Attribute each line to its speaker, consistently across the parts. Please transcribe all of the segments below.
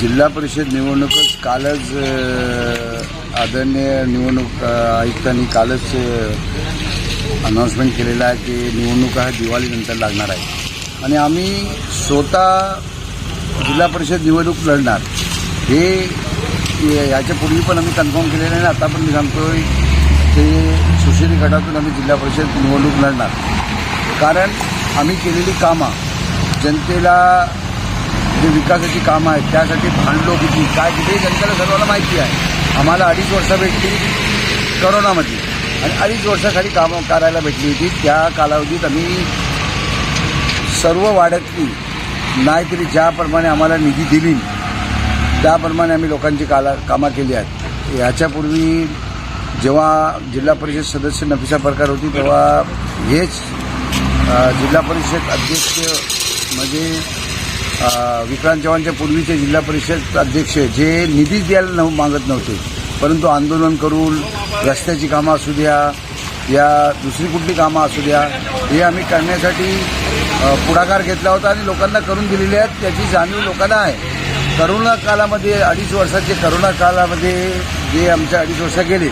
Speaker 1: जिल्हा परिषद निवडणूकच कालच आदरणीय निवडणूक आयुक्तांनी कालच अनाऊन्समेंट केलेलं आहे की निवडणूक हा दिवाळीनंतर लागणार आहे. आणि आम्ही स्वतः जिल्हा परिषद निवडणूक लढणार. हे याच्यापूर्वी पण आम्ही कन्फर्म केलेलं आहे आणि आता पण मी सांगतोय ते सुशिरी गटातून आम्ही जिल्हा परिषद निवडणूक लढणार. कारण आम्ही केलेली कामं जनतेला जे विकासाची कामं आहेत त्यासाठी भांडलो किती? काय कुठेही जनतेला सर्वांना माहिती आहे. आम्हाला अडीच वर्षं भेटली करोनामध्ये. आणि अडीच वर्षाखाली कामं करायला भेटली होती. त्या कालावधीत आम्ही सर्व वाड्यातली नाहीतरी ज्याप्रमाणे आम्हाला निधी दिली त्याप्रमाणे आम्ही लोकांची काला कामं केली आहेत. याच्यापूर्वी जेव्हा जिल्हा परिषद सदस्य नफिसा प्रकार होती तेव्हा हेच जिल्हा परिषद अध्यक्ष म्हणजे विक्रांत चव्हाणच्या पूर्वीचे जिल्हा परिषद अध्यक्ष जे निधी द्यायला नव मागत नव्हते. परंतु आंदोलन करून रस्त्याची कामं असू द्या या दुसरी कुठली कामं असू द्या हे आम्ही करण्यासाठी पुढाकार घेतला होता आणि लोकांना करून दिलेले आहेत. त्याची जाणीव लोकांना आहे. करोना कालामध्ये अडीच वर्षाचे करोना कालामध्ये जे आमच्या अडीच वर्ष गेले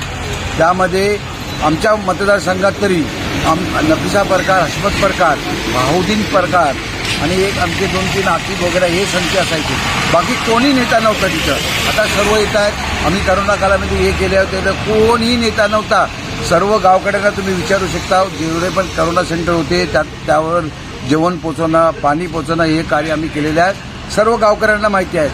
Speaker 1: त्यामध्ये आमच्या मतदारसंघात तरी आम नफिसा प्रकार हसमत प्रकार भाऊदीन प्रकार आणि एक आमचे दोन तीन नाती वगैरे हे संख्या असायचे. बाकी कोणी नेता नव्हता तिथं. आता सर्व येत आहेत. आम्ही करोना काळामध्ये हे केले होते तर कोणीही नेता नव्हता. सर्व गावकड्यांना तुम्ही विचारू शकता. जेवढे पण करोना सेंटर होते त्यात त्यावर जेवण पोचवणं पाणी पोचवणं हे कार्य आम्ही केलेलं आहे सर्व गावकऱ्यांना माहिती आहे.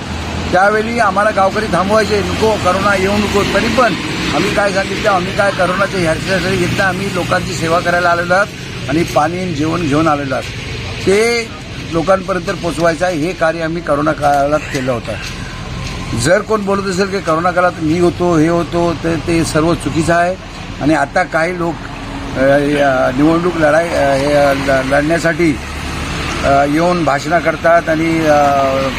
Speaker 1: त्यावेळी आम्हाला गावकरी थांबवायचे नको करोना येऊ नको. तरी पण आम्ही काय सांगितलं आम्ही काय करोनाच्या ह्याच्यासाठी घेतलं आम्ही लोकांची सेवा करायला आलेलो आहोत आणि पाणी जेवण घेऊन आलेलो आहोत. ते लोकांपर्यंत पोचवायचं आहे हे कार्य आम्ही करोना काळात केलं होतं. जर कोण बोलत असेल की करोना काळात मी होतो हे होतो तर ते सर्व चुकीचं आहे. आणि आता काही लोक निवडणूक लढाई हे, लढण्यासाठी येऊन भाषणं करतात आणि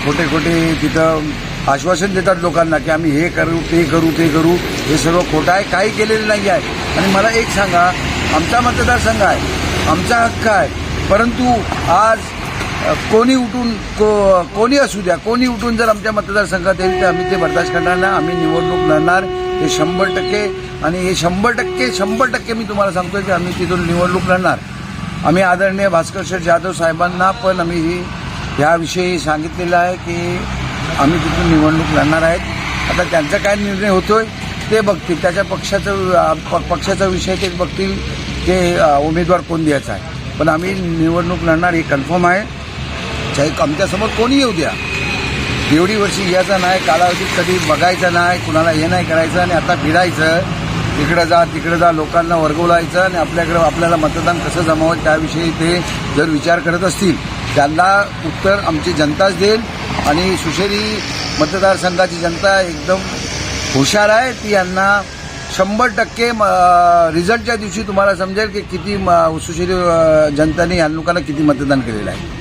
Speaker 1: खोटे खोटे तिथं आश्वासन देतात लोकांना की आम्ही हे करू ते करू ते करू. हे सर्व खोटं आहे काही केलेलं नाही आहे. आणि मला एक सांगा आमचा मतदारसंघ आहे आमचा हक्क आहे. परंतु आज कोणी उठून को कोणी असू द्या कोणी उठून जर आमच्या मतदारसंघात येईल तर आम्ही ते बर्दाश्त करणार नाही. आम्ही निवडणूक लढणार. हे शंभर टक्के आणि हे शंभर टक्के शंभर टक्के मी तुम्हाला सांगतो की आम्ही तिथून निवडणूक लढणार. आम्ही आदरणीय भास्कर शेठ जाधव साहेबांना पण आम्ही ही ह्याविषयी सांगितलेलं आहे की आम्ही तिथून निवडणूक लढणार आहेत. आता त्यांचा काय निर्णय होतोय ते बघतील. त्याच्या पक्षाचं पक्षाचा विषय ते बघतील की उमेदवार कोण द्यायचा आहे. पण आम्ही निवडणूक लढणार हे कन्फर्म आहे. चाहे आमच्यासमोर कोणी येऊ द्या? एवढी वर्षी यायचं नाही कालावधीत कधी बघायचं नाही कुणाला हे नाही करायचं आणि आता फिरायचं तिकडं जा तिकडं जा लोकांना वर्गवलायचं आणि आपल्याकडं आपल्याला मतदान कसं जमावं त्याविषयी ते जर विचार करत असतील त्यांना उत्तर आमची जनताच देईल आणि सुशेरी मतदारसंघाची जनता एकदम हुशार आहे. ती यांना शंभर टक्के म, रिझल्टच्या दिवशी तुम्हाला समजेल की किती म, सुशेरी जनताने या लोकांना किती मतदान केलेलं आहे.